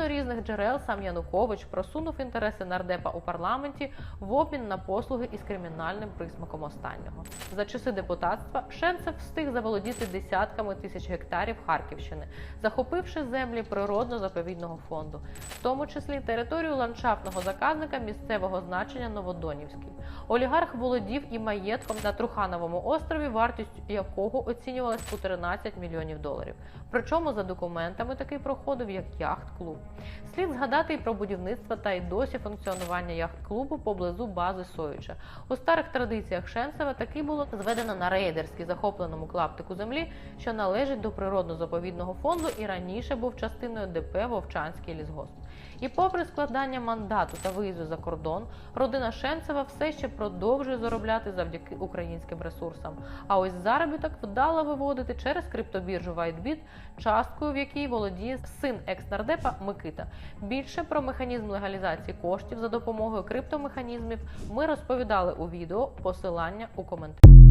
Різних джерел сам Янукович просунув інтереси нардепа у парламенті в обмін на послуги із кримінальним присмаком останнього. За часи депутатства Шенцев встиг заволодіти десятками тисяч гектарів Харківщини, захопивши землі природно-заповідного фонду, в тому числі територію ландшафтного заказника місцевого значення Новодонівський. Олігарх володів і маєтком на Трухановому острові, вартість якого оцінювалась у 13 мільйонів доларів. Причому за документами такий проходив як яхт-клуб. Слід згадати і про будівництво та й досі функціонування яхт-клубу поблизу бази Союча. У старих традиціях Шенцева таки було зведено на рейдерськи захопленому клаптику землі, що належить до природно-заповідного фонду і раніше був частиною ДП Вовчанський лісгосп. І попри складання мандату та виїзду за кордон, родина Шенцева все ще продовжує заробляти завдяки українським ресурсам. А ось заробіток вдало виводити через криптобіржу WhiteBit, часткою в якій володіє син екс-нардепа Микита. Більше про механізм легалізації коштів за допомогою криптомеханізмів ми розповідали у відео. Посилання у коментарі.